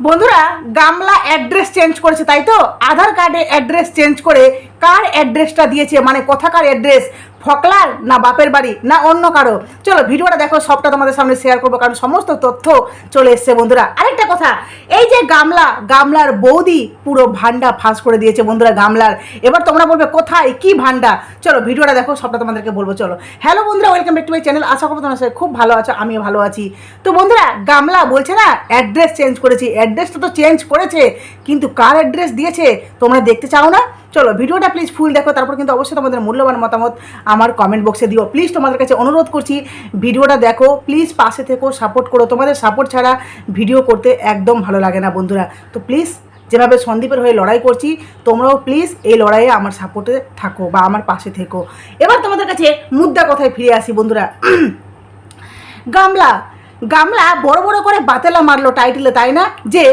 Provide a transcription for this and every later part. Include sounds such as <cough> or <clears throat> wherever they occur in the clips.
বন্ধুরা গামলা address change করেছে তাই তো? আধার কার্ডে অ্যাড্রেস চেঞ্জ করে কার অ্যাড্রেসটা দিয়েছে? মানে কোথাকার অ্যাড্রেস? ফকলার না বাপের বাড়ি? না অন্য কারও? চলো, ভিডিওটা দেখো, সবটা তোমাদের সামনে শেয়ার করব, কারণ সমস্ত তথ্য চলে এসছে, বন্ধুরা। আরেকটা কথা, এই যে গামলা, গামলার বৌদি পুরো ভান্ডা ফাঁস করে দিয়েছে, বন্ধুরা, গামলার। এবার তোমরা বলবে, কোথায়? কি ভান্ডা চলো, ভিডিওটা দেখো, সবটা তোমাদেরকে বলব, চলো। হ্যালো বন্ধুরা welcome back to my channel আশা করব তোমার খুব ভালো আছো, আমিও ভালো আছি। তো বন্ধুরা, গামলা বলছে না অ্যাড্রেস চেঞ্জ করেছি। অ্যাড্রেসটা তো চেঞ্জ করেছে, কিন্তু কার অ্যাড্রেস দিয়েছে, তোমরা দেখতে চাও না? চলো, ভিডিওটা প্লিজ ফুল দেখো, তারপর কিন্তু অবশ্যই তোমাদের মূল্যবান মতামত আমার কমেন্ট বক্সে দিও। প্লিজ তোমাদের কাছে অনুরোধ করছি, ভিডিওটা দেখো প্লিজ পাশে থেকো সাপোর্ট করো। তোমাদের সাপোর্ট ছাড়া ভিডিও করতে একদম ভালো লাগে না বন্ধুরা। তো প্লিজ যেভাবে সন্দীপের হয়ে লড়াই করছি, তোমরাও প্লিজ এই লড়াইয়ে আমার সাপোর্টে থাকো বা আমার পাশে থেকো। এবার তোমাদের কাছে মুদ্রা কথায় ফিরে আসি বন্ধুরা। <clears throat> গামলা গামলা বড় বড় করে বাতেলা মারলো টাইটেলে তাই না? যে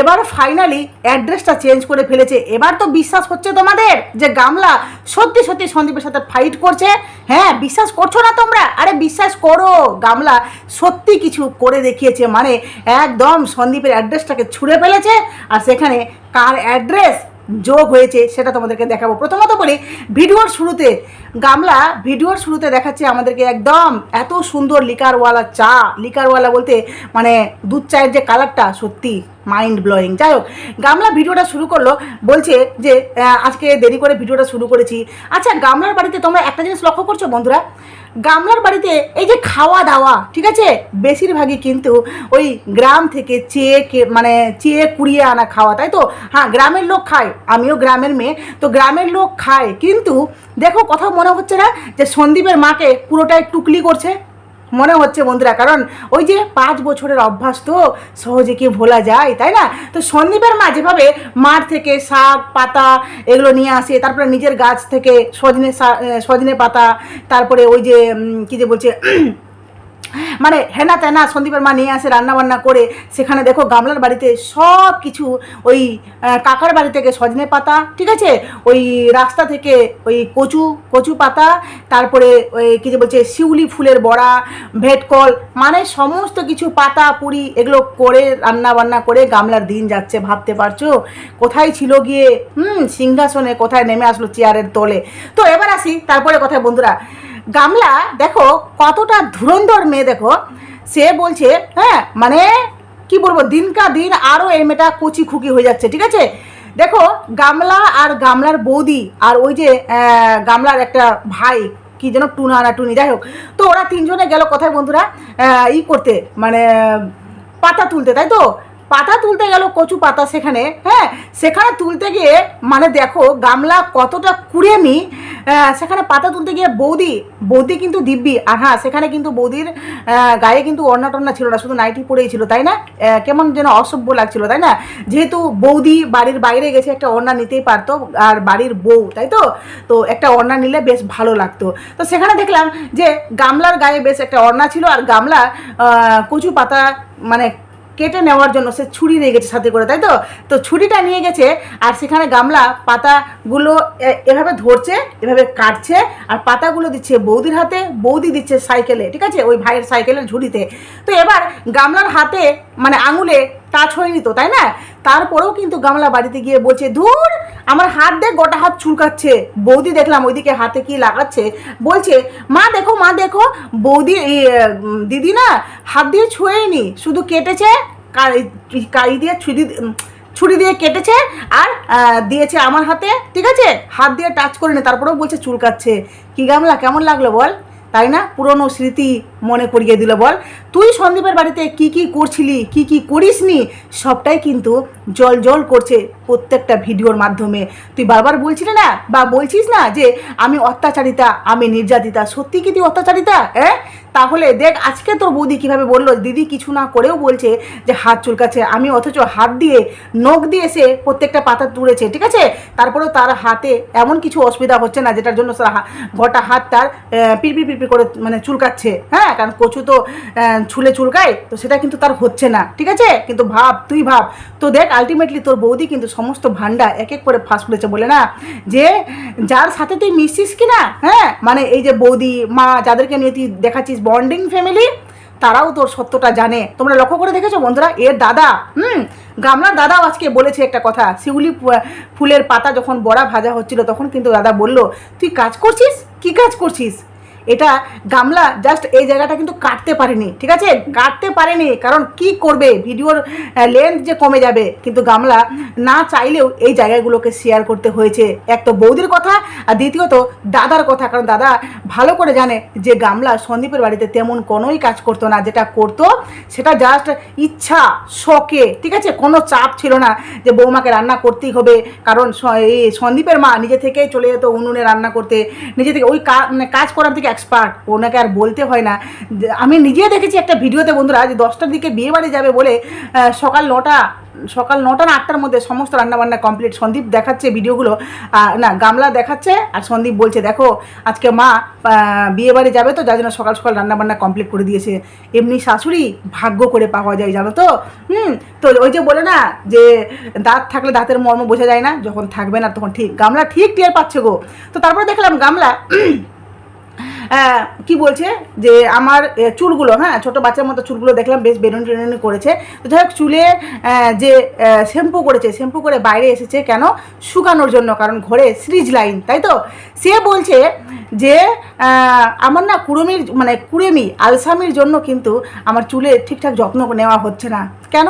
এবার ফাইনালি অ্যাড্রেসটা চেঞ্জ করে ফেলেছে। এবার তো বিশ্বাস হচ্ছে তোমাদের যে গামলা সত্যি সত্যি সন্দীপের সাথে ফাইট করছে। হ্যাঁ বিশ্বাস করছ না তোমরা? আরে বিশ্বাস করো, গামলা সত্যি কিছু করে দেখিয়েছে। মানে একদম সন্দীপের অ্যাড্রেসটাকে ছুঁড়ে ফেলেছে। আর সেখানে কার অ্যাড্রেস যোগ হয়েছে, সেটা তোমাদেরকে দেখাবো। প্রথমত বলি, ভিডিওর শুরুতে, গামলা ভিডিওর শুরুতে দেখাচ্ছে আমাদেরকে একদম এত সুন্দর লিকারওয়ালা চা। লিকারওয়ালা বলতে মানে দুধ চায়ের যে কালারটা, সত্যি মাইন্ড ব্লোয়িং যাই হোক, গামলা ভিডিওটা শুরু করল, বলছে যে আজকে দেরি করে ভিডিওটা শুরু করেছি। আচ্ছা গামলার বাড়িতে তোমরা একটা জিনিস লক্ষ্য করছ বন্ধুরা? গামলার বাড়িতে এই যে খাওয়া দাওয়া, ঠিক আছে? বেশিরভাগই কিন্তু ওই গ্রাম থেকে চেয়ে মানে চেয়ে কুড়িয়ে আনা খাওয়া, তাই তো? হ্যাঁ গ্রামের লোক খায়, আমিও গ্রামের মেয়ে, তো গ্রামের লোক খায়। কিন্তু দেখো, কথা মনে হচ্ছে না যে সন্দীপের মাকে পুরোটাই টুকলি করছে? মনে হচ্ছে বন্ধুরা, কারণ ওই যে পাঁচ বছরের অভ্যাস তো সহজে কি ভোলা যায়, তাই না? তো সন্দীপের মা যেভাবে মাঠ থেকে শাক, পাতা এগুলো নিয়ে আসে, তারপরে নিজের গাছ থেকে সজনে সজনে পাতা, তারপরে ওই যে কী যে বলছে মানে হেনা তেনা সন্দীপের মা নিয়ে আসে রান্নাবান্না করে, সেখানে দেখো গামলার বাড়িতে সব কিছু, ওই কাকার বাড়ি থেকে সজনে পাতা, ঠিক আছে? ওই রাস্তা থেকে ওই কচু কচু পাতা, তারপরে ওই কী যে বলছে, শিউলি ফুলের বড়া, ভেটকল মানে সমস্ত কিছু পাতা, পুরি, এগুলো করে রান্না বান্না করে গামলার দিন যাচ্ছে, ভাবতে পারছ? কোথায় ছিল গিয়ে? হুম, সিংহাসনে কোথায় নেমে আসলো চেয়ারের তলে। তো এবার আসি, তারপরে কথায় বন্ধুরা। গামলা, দেখো কতটা ধুরন্ধর মেয়ে, দেখো। সে বলছে হ্যাঁ মানে কি বলব, দিনকা দিন আরও এই মেয়েটা কুচি খুকি হয়ে যাচ্ছে, ঠিক আছে? দেখো, গামলা আর গামলার বৌদি আর ওই যে গামলার একটা ভাই, কি যেন টুনা না টুনি, যাই হোক। তো ওরা তিনজনে গেল কোথায় বন্ধুরা ই করতে মানে পাতা তুলতে, তাই তো? পাতা তুলতে গেল কচু পাতা সেখানে হ্যাঁ? সেখানে তুলতে গিয়ে মানে দেখো, গামলা কতটা কুড়েমি সেখানে পাতা তুলতে গিয়ে বৌদি বৌদি কিন্তু দিব্যি। আর হ্যাঁ সেখানে কিন্তু বৌদির গায়ে কিন্তু অন্না ছিল না, শুধু নাইটি পরেই ছিল, তাই না? কেমন যেন অসভ্য লাগছিল, তাই না? যেহেতু বৌদি বাড়ির বাইরে গেছে, একটা অন্না নিতেই পারতো, আর বাড়ির বউ, তাই তো? তো একটা অন্না নিলে বেশ ভালো লাগতো। তো সেখানে দেখলাম যে, গামলার গায়ে বেশ একটা অন্না ছিল, আর গামলা কচু পাতা মানে কেটে নেওয়ার জন্য সে ছুরি নিয়ে গেছে সাথে করে, তাই তো? তো ছুরিটা নিয়ে গেছে আর সেখানে গামলা, পাতাগুলো এভাবে ধরছে, এভাবে কাটছে আর পাতাগুলো দিচ্ছে বৌদির হাতে, বৌদি দিচ্ছে সাইকেলে, ঠিক আছে? ওই ভাইয়ের সাইকেলের ঝুড়িতে। তো এবার গামলার হাতে মানে আঙুলে টাচ হয়নি তো, তাই না? তারপরেও কিন্তু গামলা বাড়িতে গিয়ে বলছে, ধুর, আমার হাত দেখ, গোটা হাত চুলকাচ্ছে। বৌদি দেখলাম ওইদিকে হাতে কি লাগাচ্ছে, বলছে, মা দেখো মা দেখো, বৌদি দিদি না হাত দিয়ে ছুঁয়েনি, শুধু কেটেছে কাই- দিয়ে ছুরি ছুরি দিয়ে কেটেছে আর দিয়েছে আমার হাতে, ঠিক আছে? হাত দিয়ে টাচ করেনি, তারপরেও বলছে চুলকাচ্ছে। কি গামলা, কেমন লাগল বল? তাই না? পুরনো স্মৃতি। মনে করিয়ে দিল, বল। তুই সন্দীপের বাড়িতে কি কি করছিলি, কি কি করিসনি, সবটাই কিন্তু জল জল করছে প্রত্যেকটা ভিডিওর মাধ্যমে। তুই বারবার বলছিলি না বা বলছিস না যে আমি অত্যাচারিতা, আমি নির্যাতিতা, সত্যি কি তুই অত্যাচারিতা? হ্যাঁ? তাহলে দেখ, আজকে তোর বৌদি কীভাবে বলল, দিদি কিছু না করেও বলছে যে হাত চুলকাচ্ছে, আমি অথচ হাত দিয়ে, নখ দিয়ে সে প্রত্যেকটা পাতা তুলেছে, ঠিক আছে? তারপরেও তার হাতে এমন কিছু অসুবিধা হচ্ছে না, যেটার জন্য গোটা হাত তার পিড়পিড় পিড়পিড় করে মানে চুলকাচ্ছে হ্যাঁ? কারণ কচু তো ছুলে চুলকায়, তো সেটা কিন্তু তার হচ্ছে না, ঠিক আছে? কিন্তু ভাব, তুই ভাব। তো দেখ আলটিমেটলি তোর বৌদি কিন্তু সমস্ত ভান্ডা এক এক করে ফাঁস করেছে, বলে না? যে যার সাথে তুই মিশছিস কি না হ্যাঁ? মানে এই যে বৌদি, মা, যাদেরকে নিয়ে তুই দেখাচ্ছিস বন্ডিং ফ্যামিলি তারাও তোর সত্যটা জানে। তোমরা লক্ষ্য করে দেখেছ, বন্ধুরা? এর দাদা, হুম? গামলার দাদাও আজকে বলেছে একটা কথা। শিউলি ফুলের পাতা যখন বড়া ভাজা হচ্ছিল, তখন কিন্তু দাদা বলল, তুই কাজ করছিস? কি কাজ করছিস? এটা গামলা জাস্ট এই জায়গাটা কিন্তু কাটতে পারেনি, ঠিক আছে? কাটতে পারেনি, কারণ কি করবে? ভিডিওর লেন্থ যে কমে যাবে, কিন্তু গামলা না চাইলেও এই জায়গাগুলোকে শেয়ার করতে হয়েছে। এক তো বৌদির কথা, আর দ্বিতীয়ত দাদার কথা, কারণ দাদা ভালো করে জানে যে গামলা সন্দীপের বাড়িতে তেমন কোনোই কাজ করতো না, যেটা করতো সেটা জাস্ট ইচ্ছা, শখে, ঠিক আছে? কোনো চাপ ছিল না যে বৌমাকে রান্না করতেই হবে, কারণ এই সন্দীপের মা নিজে থেকেই চলে যেত উনুনে রান্না করতে, নিজে থেকে ওই মানে কাজ করার দিকে এক্সপার্ট ওনাকে আর বলতে হয় না। আমি নিজে দেখেছি একটা ভিডিওতে বন্ধুরা যে, দশটার দিকে বিয়ে বাড়ি যাবে বলে সকাল নটা সকাল নটা না আটটার মধ্যে সমস্ত রান্নাবান্না কমপ্লিট সন্দীপ দেখাচ্ছে ভিডিওগুলো না, গামলা দেখাচ্ছে, আর সন্দীপ বলছে, দেখো, আজকে মা বিয়ে বাড়ি যাবে তো, যার জন্য সকাল সকাল রান্নাবান্না কমপ্লিট করে দিয়েছে। এমনি শাশুড়ি ভাগ্য করে পাওয়া যায়, জানো তো? হুম, তো ওই যে বলে না, যে, দাঁত থাকলে দাঁতের মর্ম বোঝা যায় না, যখন থাকবে না তখন ঠিক, গামলা ঠিক টের পাচ্ছে গো। তো তারপরে দেখলাম গামলা কি বলছে? যে আমার চুলগুলো হ্যাঁ ছোট বাচ্চার মতো চুলগুলো দেখলাম, বেশ বেরুন টেরুনি করেছে। তো যাই হোক, চুলে যে শ্যাম্পু করেছে, শ্যাম্পু করে বাইরে এসেছে কেন? শুকানোর জন্য, কারণ ঘরে সিরিজ লাইন, তাই তো? সে বলছে যে আমার না কুড়মির মানে কুড়েমি, আলসামির জন্য কিন্তু আমার চুলে ঠিকঠাক যত্ন নেওয়া হচ্ছে না। কেন?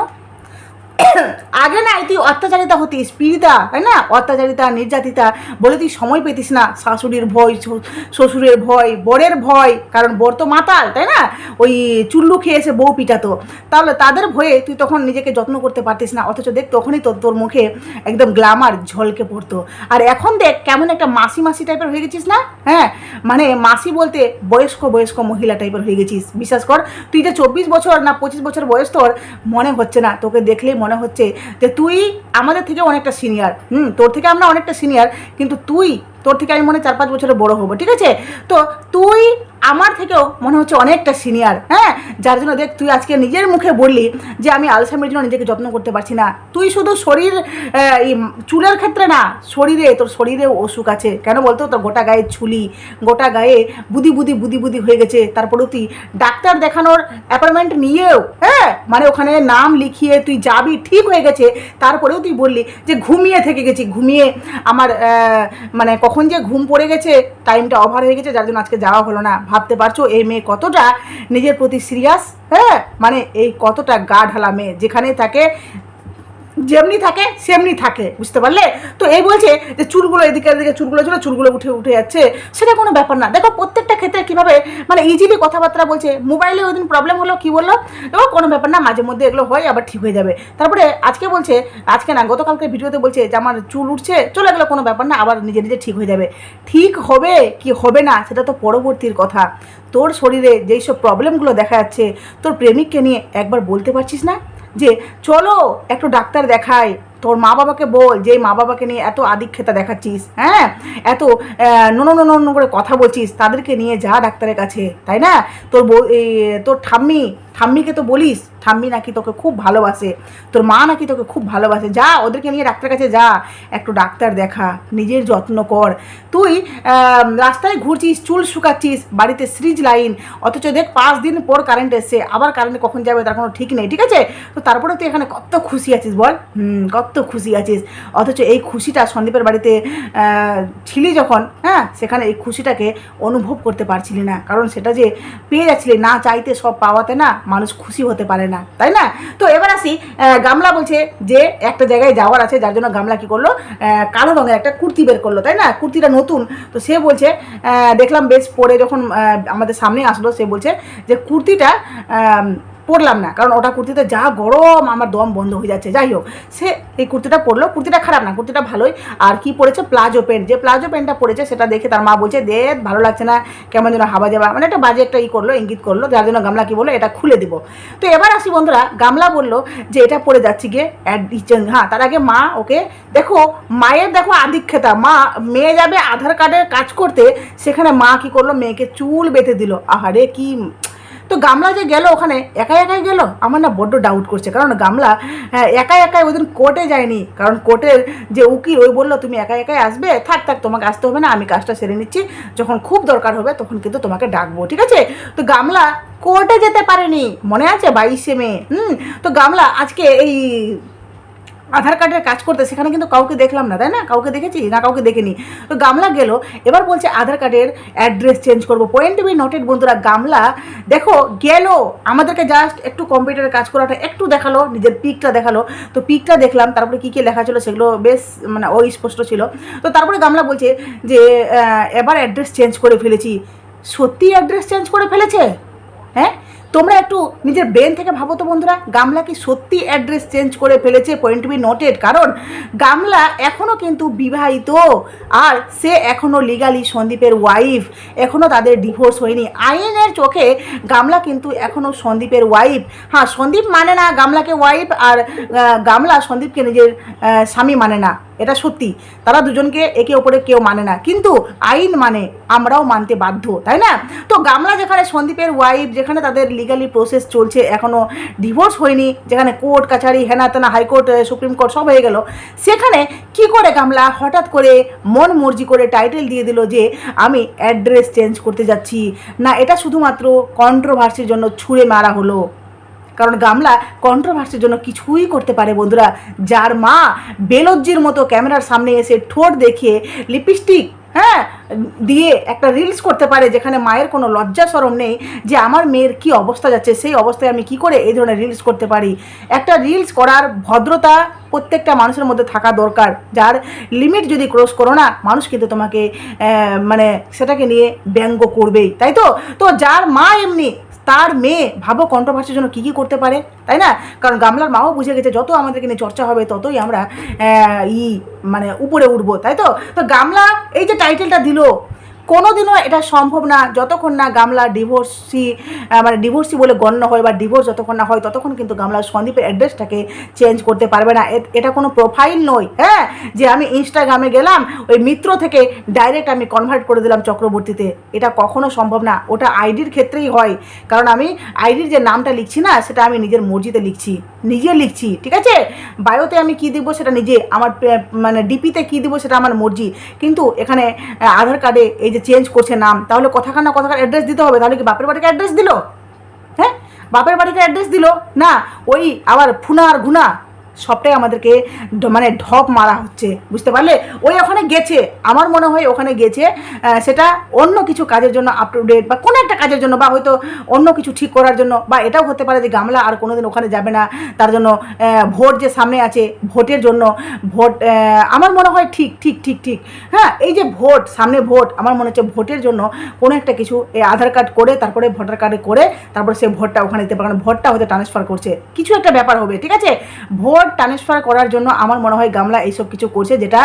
আগে না তুই অত্যাচারিতা হতিস, পীড়িতা, তাই না? অত্যাচারিতা, নির্যাতিতা, বলে তুই সময় পেতিস না। শাশুড়ির ভয় শ্বশুরের ভয়, বরের ভয়, কারণ বর তো মাতাল, তাই না? ওই চুল্লু খেয়ে এসে বউ পিটাতো। তাহলে তাদের ভয়ে তুই তখন নিজেকে যত্ন করতে পারতিস না, অথচ দেখ তখনই তোর তোর মুখে একদম গ্লামার ঝলকে পড়তো। আর এখন দেখ, কেমন একটা মাসি মাসি টাইপের হয়ে গেছিস না? হ্যাঁ? মানে মাসি বলতে বয়স্ক বয়স্ক মহিলা টাইপের হয়ে গেছিস। বিশ্বাস কর, তুই যে চব্বিশ বছর না পঁচিশ বছর বয়স তোর, মনে হচ্ছে না। তোকে দেখলেই মনে হচ্ছে যে তুই আমাদের থেকে অনেকটা সিনিয়র হুম তোর থেকে আমরা অনেকটা সিনিয়র কিন্তু তুই তোর থেকে আমি মনে চার পাঁচ বছরের বড় হব, ঠিক আছে? তো তুই আমার থেকেও মনে হচ্ছে অনেকটা সিনিয়র হ্যাঁ? যার জন্য দেখ তুই আজকে নিজের মুখে বললি যে আমি আলসামের জন্য নিজেকে যত্ন করতে পারছি না। তুই শুধু শরীর চুলের ক্ষেত্রে না, শরীরে, তোর শরীরেও অসুখ আছে। কেন বলতো? তোর গোটা গায়ে ছুলি, গোটা গায়ে বুদি বুদি বুদি বুদি হয়ে গেছে। তারপরেও তুই ডাক্তার দেখানোর অ্যাপয়েন্টমেন্ট নিয়েও হ্যাঁ? মানে ওখানে নাম লিখিয়ে তুই যাবি, ঠিক হয়ে গেছে। তারপরেও তুই বললি যে ঘুমিয়ে থেকে গেছি, ঘুমিয়ে আমার মানে কখন যে ঘুম পড়ে গেছে টাইমটা ওভার হয়ে গেছে, যার জন্য আজকে যাওয়া হলো না। ভাবতে পারছ, এই মেয়ে কতটা নিজের প্রতি সিরিয়াস হ্যাঁ? মানে এই কতটা গা ঢালা মেয়ে, যেখানে তাকে যেমনি থাকে, সেমনি থাকে, বুঝতে পারলে? তো এই বলছে যে চুলগুলো এদিকে এদিকে চুলগুলো ছিল চুলগুলো উঠে উঠে যাচ্ছে। সেটা কোনো ব্যাপার না। দেখো, প্রত্যেকটা ক্ষেত্রে কীভাবে মানে ইজিলি কথাবার্তা বলছে মোবাইলে ওই দিন প্রবলেম হলো, কী বলল? ও কোনো ব্যাপার না, মাঝে মধ্যে এগুলো হয়, আবার ঠিক হয়ে যাবে। তারপরে আজকে বলছে, আজকে না গতকালকে ভিডিওতে বলছে যে আমার চুল উঠছে, চলে গেলো, কোনো ব্যাপার না, আবার নিজে নিজে ঠিক হয়ে যাবে। ঠিক হবে কি হবে না, সেটা তো পরবর্তীর কথা। তোর শরীরে যেই সব প্রবলেমগুলো দেখা যাচ্ছে, তোর প্রেমিককে নিয়ে একবার বলতে পারছিস না? যে চলো একটু ডাক্তার দেখাই। তোর মা বাবাকে বল যে মা বাবাকে নিয়ে এত আদিক্ষেতা দেখাচ্ছিস হ্যাঁ? এত নুনো নুনো করে কথা বলছিস, তাদেরকে নিয়ে যা ডাক্তারের কাছে, তাই না? তোর তোর ঠাম্মি, ঠাম্মিকে তো বলিস, ঠাম্মি নাকি তোকে খুব ভালোবাসে, তোর মা নাকি তোকে খুব ভালোবাসে, যা, ওদেরকে নিয়ে ডাক্তারের কাছে যা, একটু ডাক্তার দেখা, নিজের যত্ন কর। তুই রাস্তায় ঘুরছিস, চুল শুকাচ্ছিস, বাড়িতে সিরিজ লাইন, অথচ দেখ পাঁচ দিন পর কারেন্ট এসছে, আবার কারেন্ট কখন যাবে তার কোনো ঠিক নেই, ঠিক আছে? তো তারপরে তুই এখানে কত খুশি আছিস বল, হুম, কত খুশি আছিস? অথচ এই খুশিটা সন্দীপের বাড়িতে ছিলি যখন হ্যাঁ সেখানে এই খুশিটাকে অনুভব করতে পারছিলি না। কারণ সেটা যে পেয়ে যাচ্ছিলি, না চাইতে সব পাওয়াতে না মানুষ খুশি হতে পারে না। তাই না? তো এবার আসি গামলা বলছে যে একটা জায়গায় যাওয়ার আছে, যার জন্য গামলা কী করল? কালো রঙের একটা কুর্তি বের করল, তাই না? কুর্তিটা নতুন। তো সে বলছে দেখলাম বেশ পরে যখন আমাদের সামনে আসলো, সে বলছে যে কুর্তিটা পরলাম না, কারণ ওটা কুর্তিতে যা গরম, আমার দম বন্ধ হয়ে যাচ্ছে। যাই হোক, সে এই কুর্তিটা পরলো। কুর্তিটা খারাপ না, কুর্তিটা ভালোই। আর কি পরেছে? Palazzo pant. যে প্লাজো প্যান্টটা পরেছে, সেটা দেখে তার মা বলছে, দে, ভালো লাগছে না, কেমন যেন হাওয়া যাবা মানে একটা বাজে একটা ই করল, ইঙ্গিত করল, যার জন্য গামলা কি বলল, এটা খুলে দিব। তো এবার আসি বন্ধুরা, গামলা বলল যে, এটা পরে যাচ্ছি গিয়ে, অ্যাড হ্যাঁ তার আগে মা, ওকে, দেখো, মায়ের দেখো আধিক্ষেতা। মা, মেয়ে যাবে আধার কার্ডের কাজ করতে। সেখানে মা কি করল? মেয়েকে চুল বেঁধে দিল। আহারে, কি তো গামলা যে গেল ওখানে একাই একাই গেল? আমার না বড্ড ডাউট করছে। কারণ গামলা হ্যাঁ, একাই একাই ওই দিন কোর্টে যায়নি। কারণ কোর্টের যে উকিল ওই বলল তুমি একা একাই আসবে? থাক থাক তোমাকে আসতে হবে না আমি কাজটা সেরে নিচ্ছি। যখন খুব দরকার হবে তখন কিন্তু তোমাকে ডাকবো ঠিক আছে? তো গামলা কোর্টে যেতে পারেনি। মনে আছে? বাইশে মে। হুম তো গামলা আজকে এই আধার কার্ডের কাজ করতে, সেখানে কিন্তু কাউকে দেখলাম না, তাই না? কাউকে দেখেছি? না, কাউকে দেখিনি। তো গামলা গেল, এবার বলছে আধার কার্ডের অ্যাড্রেস চেঞ্জ করব। পয়েন্ট বি নোটেড বন্ধুরা, গামলা, দেখো, গেল। আমাদেরকে জাস্ট একটু কম্পিউটারে কাজ করাটা একটু দেখাল, নিজের পিকটা দেখাল। তো পিকটা দেখলাম, তারপরে কী কী লেখা ছিল সেগুলো বেশ মানে অস্পষ্ট ছিল। তো তারপরে গামলা বলছে যে এবার অ্যাড্রেস চেঞ্জ করে ফেলেছি। সত্যি অ্যাড্রেস চেঞ্জ করে ফেলেছে? হ্যাঁ? তোমরা একটু নিজের ব্রেন থেকে ভাবো তো বন্ধুরা, গামলা কি সত্যি অ্যাড্রেস চেঞ্জ করে ফেলেছে পয়েন্ট বি নোটেড কারণ গামলা এখনও কিন্তু বিবাহিত, আর সে এখনও লিগালি সন্দীপের ওয়াইফ এখনও তাদের ডিভোর্স হয়নি। আইনের চোখে গামলা কিন্তু এখনও সন্দীপের ওয়াইফ হ্যাঁ সন্দীপ মানে না গামলাকে ওয়াইফ আর গামলা সন্দীপকে নিজের স্বামী মানে না। এটা সত্যি। তারা দুজনকে একে ওপরে কেউ মানে না। কিন্তু আইন মানে আমরাও মানতে বাধ্য, তাই না? তো গামলা যেখানে সন্দীপের ওয়াইফ যেখানে তাদের লিগালি প্রসেস চলছে এখনও ডিভোর্স হয়নি, যেখানে কোর্ট কাছারি, হেনা তেনা হাইকোর্ট সুপ্রিম কোর্ট সব হয়ে গেল। সেখানে কি করে গামলা হঠাৎ করে মন মর্জি করে টাইটেল দিয়ে দিল যে, আমি অ্যাড্রেস চেঞ্জ করতে যাচ্ছি। না, এটা শুধুমাত্র কন্ট্রোভার্সির জন্য ছুঁড়ে মারা হলো। কারণ গামলা কন্ট্রোভার্সির জন্য কিছুই করতে পারে বন্ধুরা। যার মা বেলজ্জির মতো ক্যামেরার সামনে এসে ঠোঁট দেখিয়ে লিপস্টিক হ্যাঁ দিয়ে একটা রিলস করতে পারে যেখানে মায়ের কোনো লজ্জা সরম নেই যে আমার মেয়ের কি অবস্থা যাচ্ছে, সেই অবস্থায় আমি কি করে এই ধরনের রিলস করতে পারি? একটা রিলস করার ভদ্রতা প্রত্যেকটা মানুষের মধ্যে থাকা দরকার। যার লিমিট যদি ক্রস করো না, মানুষ কিন্তু তোমাকে মানে সেটাকে নিয়ে ব্যঙ্গ করবেই, তাই তো? তো যার মা এমনি তার মেয়ে ভাবো কন্ট্রোভার্সির জন্য কী কী করতে পারে, তাই না? কারণ গামলার মাও বুঝে গেছে যত আমাদেরকে নিয়ে চর্চা হবে ততই আমরা ই মানে উপরে উঠবো, তাই তো? তো গামলা এই যে টাইটেলটা দিল কোনোদিনও এটা সম্ভব না, যতক্ষণ না গামলা ডিভোর্সি মানে ডিভোর্সি বলে গণ্য হয় বা ডিভোর্স যতক্ষণ না হয়, ততক্ষণ কিন্তু গামলা সন্দীপের অ্যাড্রেসটাকে চেঞ্জ করতে পারবে না। এটা কোনো প্রোফাইল নয় হ্যাঁ? যে আমি ইনস্টাগ্রামে গেলাম, ওই মিত্র থেকে ডাইরেক্ট আমি কনভার্ট করে দিলাম চক্রবর্তীতে। এটা কখনো সম্ভব না। ওটা আইডির ক্ষেত্রেই হয়। কারণ আমি আইডির যে নামটা লিখছি না, সেটা আমি নিজের মর্জিতে লিখছি। নিজে লিখছি, ঠিক আছে? বায়োতে আমি কি দিব সেটা নিজে, আমার মানে ডিপিতে কি দিব সেটা আমার মর্জি। কিন্তু এখানে আধার কার্ডে এই যে চেঞ্জ করছে নাম, তাহলে কথাকার না কথাকার অ্যাড্রেস দিতে হবে, তাহলে কি বাপের বাড়িকে অ্যাড্রেস দিল? হ্যাঁ? বাপের বাড়িকে অ্যাড্রেস দিল? না, ওই আবার ফুনা আর গুনা সবটাই আমাদেরকে মানে ঢপ মারা হচ্ছে, বুঝতে পারলে? ওই ওখানে গেছে, আমার মনে হয় ওখানে গেছে সেটা অন্য কিছু কাজের জন্য আপ টু ডেট বা কোনো একটা কাজের জন্য বা হয়তো অন্য কিছু ঠিক করার জন্য বা এটাও হতে পারে যে গামলা আর কোনোদিন ওখানে যাবে না, তার জন্য ভোট যে সামনে আছে, ভোটের জন্য ভোট আমার মনে হয় ঠিক ঠিক ঠিক ঠিক। হ্যাঁ এই যে ভোট, সামনে ভোট, আমার মনে হচ্ছে ভোটের জন্য কোনো একটা কিছু এই আধার কার্ড করে, তারপরে ভোটার কার্ডে করে, তারপরে সে ভোটটা ওখানে দিতে পারে, কারণ ভোটটা হয়তো ট্রান্সফার করছে। কিছু একটা ব্যাপার হবে, ঠিক আছে? ভোট ট্রান্সফার করার জন্য আমার মনে হয় গামলা এইসব কিছু করছে, যেটা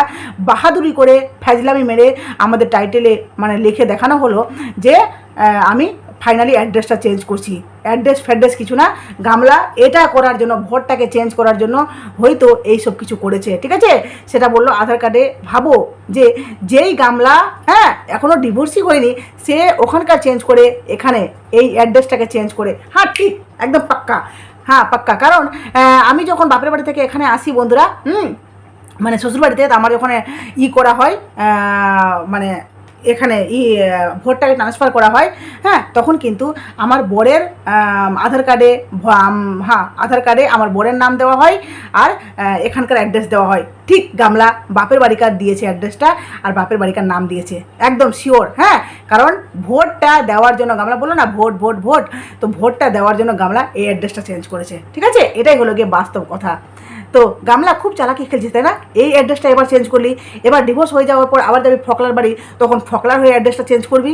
বাহাদুরি করে ফ্যাজলামি মেরে আমাদের টাইটেলে মানে লিখে দেখানো হলো যে আমি ফাইনালি অ্যাড্রেসটা চেঞ্জ করছি। অ্যাড্রেস ফ্যাড্রেস কিছু না, গামলা এটা করার জন্য, ভোটটাকে চেঞ্জ করার জন্য হয়তো এই সব কিছু করেছে, ঠিক আছে? সেটা বলল আধার কার্ডে ভাবো যে যেই গামলা হ্যাঁ এখনও ডিভোর্সই হয়নি, সে ওখানকার চেঞ্জ করে এখানে এই অ্যাড্রেসটাকে চেঞ্জ করে। হ্যাঁ ঠিক, একদম পাক্কা। হ্যাঁ পাক্কা। কারণ আমি যখন বাপের বাড়ি থেকে এখানে আসি, বন্ধুরা, হুম মানে শ্বশুরবাড়িতে আমার ওখানে ই করা হয় মানে এখানে ই ভোটটাকে ট্রান্সফার করা হয় হ্যাঁ তখন কিন্তু আমার বরের আধার কার্ডে হ্যাঁ আধার কার্ডে আমার বরের নাম দেওয়া হয় আর এখানকার অ্যাড্রেস দেওয়া হয়। ঠিক গামলা, বাপের বাড়িকার দিয়েছে অ্যাড্রেসটা আর বাপের বাড়িকার নাম দিয়েছে। একদম শিওর হ্যাঁ কারণ ভোটটা দেওয়ার জন্য গামলা, বলল না ভোট ভোট ভোট, তো ভোটটা দেওয়ার জন্য গামলা এই অ্যাড্রেসটা চেঞ্জ করেছে। ঠিক আছে? এটাই হলো গিয়ে বাস্তব কথা। তো গামলা খুব চালাকি খেলছিস, তাই না? এই অ্যাড্রেসটা এবার চেঞ্জ করলি। এবার ডিভোর্স হয়ে যাওয়ার পর আবার যাবি ফকলার বাড়ি, তখন ফকলার হয়ে অ্যাড্রেসটা চেঞ্জ করবি।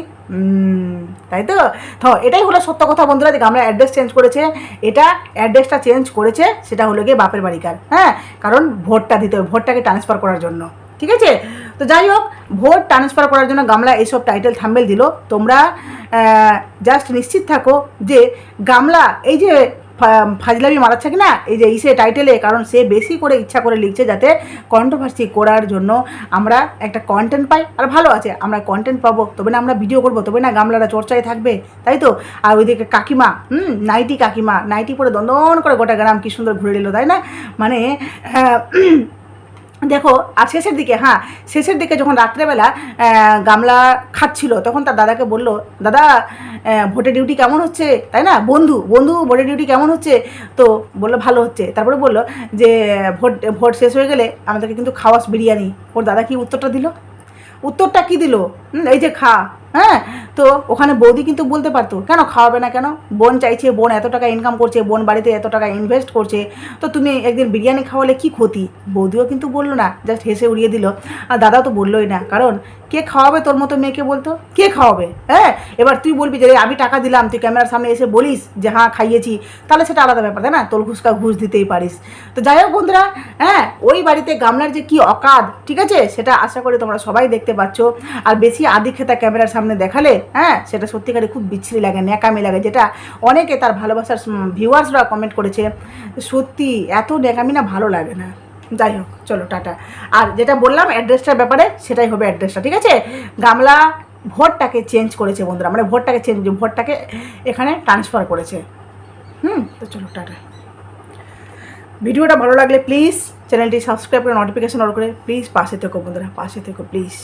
তাই তো? তো এটাই হলো সত্য কথা বন্ধুরা, যে গামলা অ্যাড্রেস চেঞ্জ করেছে। এটা অ্যাড্রেসটা চেঞ্জ করেছে, সেটা হলো গিয়ে বাপের বাড়িকার হ্যাঁ? কারণ ভোটটা দিতে হবে, ভোটটাকে ট্রান্সফার করার জন্য, ঠিক আছে? তো যাই হোক, ভোট ট্রান্সফার করার জন্য গামলা এইসব টাইটেল থাম্বেল দিল। তোমরা জাস্ট নিশ্চিত থাকো যে গামলা, এই যে ফাজলামি মারাচ্ছে কি না এই যে ইসে টাইটেলে কারণ সে বেশি করে ইচ্ছা করে লিখছে যাতে কন্ট্রোভার্সি করার জন্য আমরা একটা কন্টেন্ট পাই। আর ভালো আছে, আমরা কন্টেন্ট পাবো, তবে না আমরা ভিডিও করব, তবে না গামলারা চর্চায় থাকবে, তাই তো? আর ওইদিকে কাকিমা, হুম, নাইটি কাকিমা, নাইটি পরে দন্দন করে গোটা গ্রাম কি সুন্দর ঘুরে নিল তাই না? মানে দেখো আর শেষের দিকে হ্যাঁ শেষের দিকে যখন রাত্রেবেলা গামলা খাচ্ছিল, তখন তার দাদাকে বলল, দাদা ভোটের ডিউটি কেমন হচ্ছে? তাই না? বন্ধু বন্ধু, ভোটের ডিউটি কেমন হচ্ছে? তো বলল, ভালো হচ্ছে। তারপরে বলল যে, ভোট ভোট শেষ হয়ে গেলে আমাদেরকে কিন্তু খাওয়াস বিরিয়ানি। ওর দাদা কি উত্তরটা দিল? উত্তরটা কি দিল? এই যে খা হ্যাঁ? তো ওখানে বৌদি কিন্তু বলতে পারতো, কেন খাওয়াবে না কেন? বোন চাইছে, বোন এত টাকা ইনকাম করছে, বোন বাড়িতে এত টাকা ইনভেস্ট করছে। তো তুমি একদিন বিরিয়ানি খাওয়ালে কি ক্ষতি? বৌদিও কিন্তু বলল না জাস্ট হেসে উড়িয়ে দিল। আর দাদা তো বললোই না, কারণ কে খাওয়াবে তোর মতো মেয়েকে বলতো? কে খাওয়াবে হ্যাঁ? এবার তুই বলবি যে আমি টাকা দিলাম, তুই ক্যামেরার সামনে এসে বলিস যে হ্যাঁ খাইয়েছি। তাহলে সেটা আলাদা ব্যাপার, তাই না? তোর ঘুষকা ঘুষ দিতেই পারিস। তো যাই হোক বন্ধুরা হ্যাঁ ওই বাড়িতে গামলার যে কি অকাদ ঠিক আছে? সেটা আশা করি তোমরা সবাই দেখতে পাচ্ছ। আর বেশি আদি খেতা ক্যামেরার সামনে দেখালে হ্যাঁ সেটা সত্যিকারে খুব বিচ্ছিরি লাগে, ন্যাকামি লাগে, যেটা অনেকে তার ভালোবাসার ভিউয়ার্সরা কমেন্ট করেছে, সত্যি এত ন্যাকামি না ভালো লাগে না। যাই হোক, চলো, টাটা। আর যেটা বললাম অ্যাড্রেসটার ব্যাপারে, সেটাই হবে অ্যাড্রেসটা ঠিক আছে? গামলা ভোটটাকে চেঞ্জ করেছে বন্ধুরা মানে ভোটটাকে চেঞ্জ ভোটটাকে এখানে ট্রান্সফার করেছে। হুম, তো চলো, টাটা। ভিডিওটা ভালো লাগলে প্লিজ চ্যানেলটি সাবস্ক্রাইব করে নোটিফিকেশন অন করে প্লিজ পাশে থেকো বন্ধুরা, পাশে থেকো প্লিজ